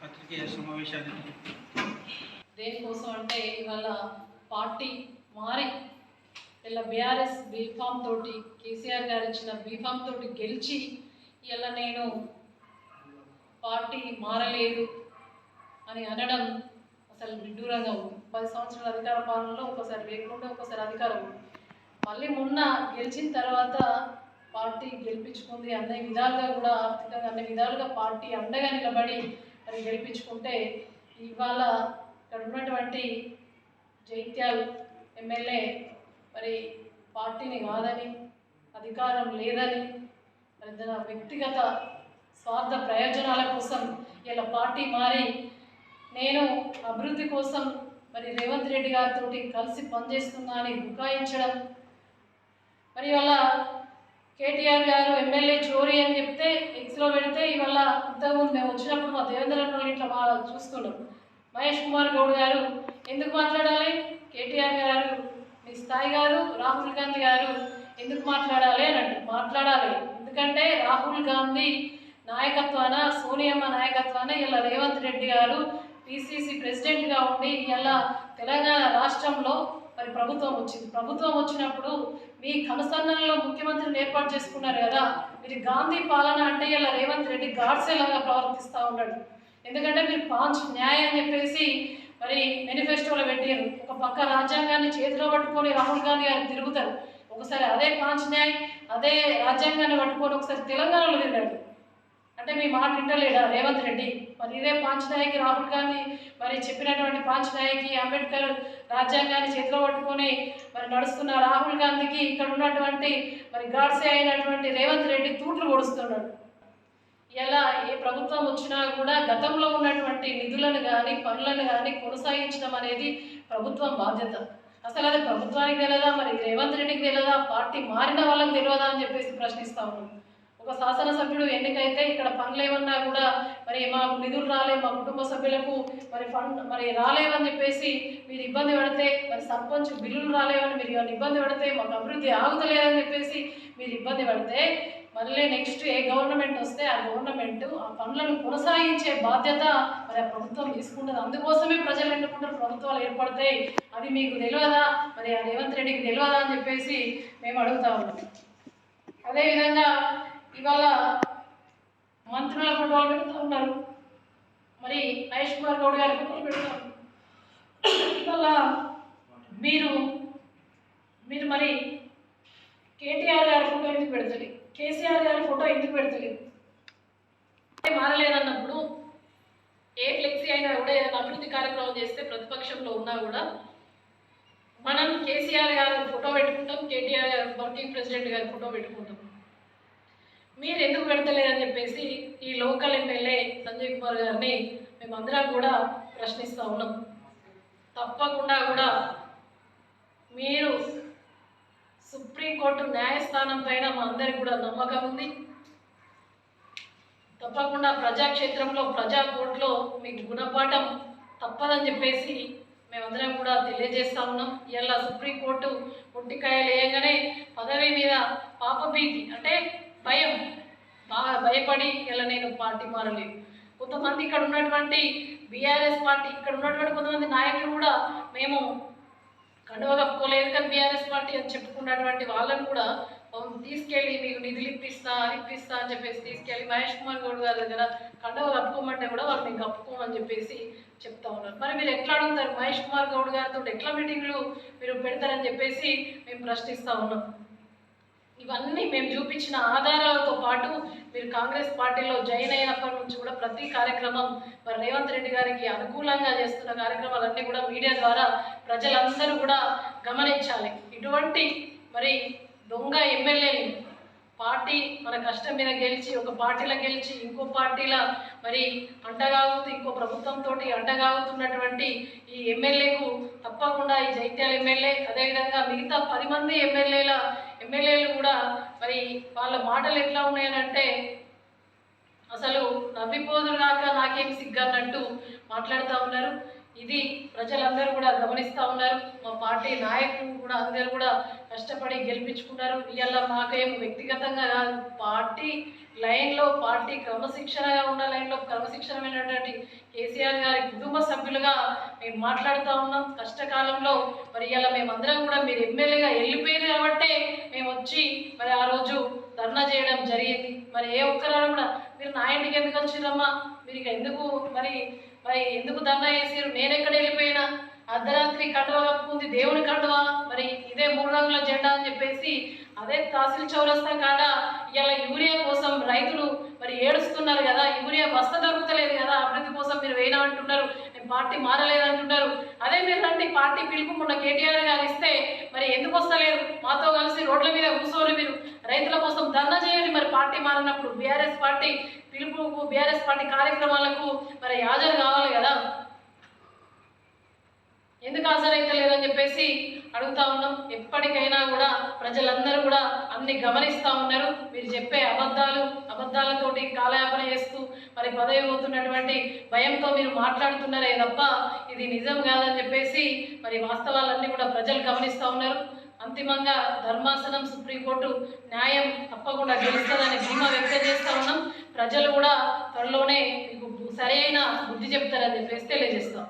పత్రికేయ సమావేశానికి దేనికోసం అంటే ఇవాళ పార్టీ మారి ఇలా బీఆర్ఎస్ బీఫామ్ తోటి కేసీఆర్ గారు ఇచ్చిన బీఫామ్ తోటి గెలిచి ఇలా నేను పార్టీ మారలేదు అని అనడం అసలు విడ్డూరంగా ఉంది పది సంవత్సరాల అధికార పాలనలో ఒకసారి లేకుండా ఒకసారి అధికారం. ఉంది మళ్ళీ మొన్న గెలిచిన తర్వాత పార్టీ గెలిపించుకుంది అన్ని విధాలుగా కూడా ఆర్థికంగా అన్ని విధాలుగా పార్టీ అండగా నిలబడి మరి గెలిపించుకుంటే ఇవాళ ఇక్కడ ఉన్నటువంటి జైత్యాల్ ఎమ్మెల్యే మరి పార్టీని కాదని అధికారం లేదని మరి తన వ్యక్తిగత స్వార్థ ప్రయోజనాల కోసం ఇలా పార్టీ మారి నేను అభివృద్ధి కోసం మరి రేవంత్ రెడ్డి గారితో కలిసి పనిచేస్తున్నా అని బుకాయించడం. మరి ఇవాళ కేటీఆర్ గారు ఎమ్మెల్యే చోరీ అని చెప్తే ఎక్స్లో పెడితే ఇవాళ ఇంతకుముందు మేము వచ్చినప్పుడు మా దేవేంద్ర ఇట్లా బాగా మా చూస్తున్నాం. మహేష్ కుమార్ గౌడ్ గారు ఎందుకు మాట్లాడాలి? కేటీఆర్ గారు మీ స్థాయి గారు రాహుల్ గాంధీ గారు ఎందుకు మాట్లాడాలి అని అంటారు మాట్లాడాలి. ఎందుకంటే రాహుల్ గాంధీ నాయకత్వాన సోనియమ్మ నాయకత్వాన ఇలా రేవంత్ రెడ్డి గారు పిసిసి ప్రెసిడెంట్గా ఉండి ఇలా తెలంగాణ రాష్ట్రంలో మరి ప్రభుత్వం వచ్చింది. ప్రభుత్వం వచ్చినప్పుడు మీ కనసన్నల్లో ముఖ్యమంత్రిని ఏర్పాటు చేసుకున్నారు కదా మీరు గాంధీ పాలన అంటే ఇలా రేవంత్ రెడ్డి గాడ్సేలాగా ప్రవర్తిస్తూ ఉన్నాడు. ఎందుకంటే మీరు పాంచ్ న్యాయం అని చెప్పేసి మరి మేనిఫెస్టోలో పెట్టారు ఒక పక్క రాజ్యాంగాన్ని చేతిలో పట్టుకొని రాహుల్ గాంధీ గారు తిరుగుతారు. ఒకసారి అదే పాంచ్ న్యాయ్ అదే రాజ్యాంగాన్ని పట్టుకొని ఒకసారి తెలంగాణలో తిరిగాడు అంటే మీ మాట వింటలేడా? రేవంత్ రెడ్డి. మరి ఇదే పాంచనాయకి రాహుల్ గాంధీ మరి చెప్పినటువంటి పాంచనాయకి అంబేద్కర్ రాజ్యాంగాన్ని చేతిలో పట్టుకొని మరి నడుస్తున్న రాహుల్ గాంధీకి ఇక్కడ ఉన్నటువంటి మరి గాడ్సే అయినటువంటి రేవంత్ రెడ్డి తూట్లు పొడుస్తున్నాడు. ఎలా ఏ ప్రభుత్వం వచ్చినా కూడా గతంలో ఉన్నటువంటి నిధులను కానీ పనులను కానీ కొనసాగించడం అనేది ప్రభుత్వం బాధ్యత. అసలు అది ప్రభుత్వానికి తెలియదా మరి రేవంత్ రెడ్డికి తెలియదా పార్టీ మారిన వాళ్ళకి తెలియదా అని చెప్పేసి ప్రశ్నిస్తా ఉన్నాం. ఒక శాసనసభ్యుడు ఎన్నికైతే ఇక్కడ పనులు ఏమన్నా కూడా మరి మాకు నిధులు రాలే మా కుటుంబ సభ్యులకు మరి ఫండ్ మరి రాలేవని చెప్పేసి మీరు ఇబ్బంది పడితే మరి సర్పంచ్ బిల్లులు రాలేవని మీరు ఏమైనా ఇబ్బంది పడితే మాకు అభివృద్ధి ఆగుతలేదని చెప్పేసి మీరు ఇబ్బంది పడితే మళ్ళీ నెక్స్ట్ ఏ గవర్నమెంట్ వస్తే ఆ గవర్నమెంట్ ఆ పనులను కొనసాగించే బాధ్యత మరి ఆ ప్రభుత్వం తీసుకుంటుంది. అందుకోసమే ప్రజలు ఎన్నుకుంటారు ప్రభుత్వాలు ఏర్పడతాయి అది మీకు తెలియదా? మరి ఆ రేవంత్ రెడ్డికి తెలియదా అని చెప్పేసి మేము అడుగుతా ఉన్నాం. అదేవిధంగా ఇవాళ మంత్రుల ఫోటోలు పెడుతూ ఉన్నారు. మరి మహేష్ కుమార్ గౌడ్ గారి ఫోటోలు పెడుతున్నారు ఇవాళ మీరు మీరు మరి కేటీఆర్ గారి ఫోటో ఎందుకు పెడతలేదు కేసీఆర్ గారి ఫోటో ఎందుకు పెడతలేదు మారలేదన్నప్పుడు ఏ ఫ్లెక్సీ అయినా కూడా ఏదైనా అభివృద్ధి కార్యక్రమం చేస్తే ప్రతిపక్షంలో ఉన్నా కూడా మనం కేసీఆర్ గారి ఫోటో పెట్టుకుంటాం కేటీఆర్ గారు వర్కింగ్ ప్రెసిడెంట్ గారి ఫోటో పెట్టుకుంటాం. మీరు ఎందుకు పెడతలేదని చెప్పేసి ఈ లోకల్ ఎమ్మెల్యే సంజయ్ కుమార్ గారిని మేమందరం కూడా ప్రశ్నిస్తూ ఉన్నాం. తప్పకుండా కూడా మీరు సుప్రీంకోర్టు న్యాయస్థానం పైన మా అందరికి కూడా నమ్మకం ఉంది. తప్పకుండా ప్రజాక్షేత్రంలో ప్రజా కోర్టులో మీకు గుణపాఠం తప్పదని చెప్పేసి మేమందరం కూడా తెలియజేస్తా ఉన్నాం. ఇలా సుప్రీంకోర్టు ముట్టికాయలు వేయగానే పదవి మీద పాపభీతి అంటే భయం. బాగా భయపడి ఇలా నేను పార్టీ మారలేదు. కొంతమంది ఇక్కడ ఉన్నటువంటి బీఆర్ఎస్ పార్టీ ఇక్కడ ఉన్నటువంటి కొంతమంది నాయకులు కూడా మేము కండువ కప్పుకోలేదు కానీ బీఆర్ఎస్ పార్టీ అని చెప్పుకున్నటువంటి వాళ్ళని కూడా తీసుకెళ్ళి మీకు నిధులు ఇప్పిస్తా అది ఇప్పిస్తా అని చెప్పేసి తీసుకెళ్ళి మహేష్ కుమార్ గౌడ్ గారి దగ్గర కండవ కప్పుకోమంటే కూడా వాళ్ళు మేము కప్పుకోమని చెప్పేసి చెప్తా ఉన్నారు. మరి మీరు ఎట్లా అడుగుతారు? మహేష్ కుమార్ గౌడ్ గారితో ఎట్లా మీటింగ్లు మీరు పెడతారని చెప్పేసి మేము ప్రశ్నిస్తూ ఉన్నాం. ఇవన్నీ మేము చూపించిన ఆధారాలతో పాటు మీరు కాంగ్రెస్ పార్టీలో జాయిన్ అయినప్పటి నుంచి కూడా ప్రతి కార్యక్రమం మరి రేవంత్ రెడ్డి గారికి అనుకూలంగా చేస్తున్న కార్యక్రమాలన్నీ కూడా మీడియా ద్వారా ప్రజలందరూ కూడా గమనించాలి. ఇటువంటి మరి దొంగ ఎమ్మెల్యేని పార్టీ మన కష్టం మీద గెలిచి ఒక పార్టీలో గెలిచి ఇంకో పార్టీల మరి అండగాగుతూ ఇంకో ప్రభుత్వంతో అండగాగుతున్నటువంటి ఈ ఎమ్మెల్యేకు తప్పకుండా ఈ జైత్యాల ఎమ్మెల్యే అదేవిధంగా మిగతా పది మంది ఎమ్మెల్యేల ఎమ్మెల్యేలు కూడా మరి వాళ్ళ మాటలు ఎట్లా ఉన్నాయనంటే అసలు నవ్విపోదు కాక నాకేం సిగ్గన్నట్టు మాట్లాడుతూ ఉన్నారు. ఇది ప్రజలందరూ కూడా గమనిస్తూ ఉన్నారు. మా పార్టీ నాయకులు కూడా అందరూ కూడా కష్టపడి గెలిపించుకున్నారు. ఇవాళ మాకేం వ్యక్తిగతంగా కాదు పార్టీ లైన్లో పార్టీ క్రమశిక్షణగా ఉన్న లైన్లో క్రమశిక్షణమైనటువంటి కేసీఆర్ గారి కుటుంబ సభ్యులుగా మేము మాట్లాడుతూ ఉన్నాం. కష్టకాలంలో మరి ఇలా మేమందరం కూడా మీరు ఎమ్మెల్యేగా వెళ్ళిపోయారు కాబట్టే మేము వచ్చి మరి ఆ రోజు ధర్నా చేయడం జరిగింది. మరి ఏ ఒక్కరు కూడా మీరు నా ఇంటికి ఎందుకు వచ్చిరమ్మా మీరు ఇక ఎందుకు మరి మరి ఎందుకు దండ వేసారు నేను ఎక్కడ వెళ్ళిపోయినా? అర్ధరాత్రి కండువ కప్పుకుంది దేవుని కండువ? మరి ఇదే మూడు రంగుల జెండా అని చెప్పేసి అదే తహసీల్ చౌరస్తా కాడ ఇలా యూరియా కోసం రైతులు మరి ఏడుస్తున్నారు కదా యూరియా బస్త దొరుకుతలేదు కదా అభివృద్ధి కోసం మీరు వేయనా అంటున్నారు నేను పార్టీ మారలేదు అంటున్నారు అదే మీరు రండి పార్టీ పిలుపు మొన్న కేటీఆర్ గారు ఇస్తే మరి ఎందుకు వస్తలేరు మాతో కలిసి రోడ్ల మీద కూర్చోరు మీరు. రైతుల కోసం ధర్నా చేయండి మరి పార్టీ మారినప్పుడు. బీఆర్ఎస్ పార్టీ పిలుపుకు బీఆర్ఎస్ పార్టీ కార్యక్రమాలకు మరి హాజరు కావాలి కదా? ఎందుకు హాజరైతే లేదని చెప్పేసి అడుగుతా ఉన్నాం. ఎప్పటికైనా కూడా ప్రజలందరూ కూడా అన్ని గమనిస్తూ ఉన్నారు. మీరు చెప్పే అబద్ధాలు అబద్ధాలతోటి కాలయాపన చేస్తూ మరి పదవి పోతున్నటువంటి భయంతో మీరు మాట్లాడుతున్నారే తప్ప ఇది నిజం కాదని చెప్పేసి మరి వాస్తవాలన్నీ కూడా ప్రజలు గమనిస్తూ ఉన్నారు. అంతిమంగా ధర్మాసనం సుప్రీంకోర్టు న్యాయం తప్పకుండా గెలుస్తుందని ధీమా వ్యక్తం చేస్తూ ఉన్నాం. ప్రజలు కూడా త్వరలోనే మీకు సరైన బుద్ధి చెప్తారని చెప్పేసి తెలియజేస్తాం.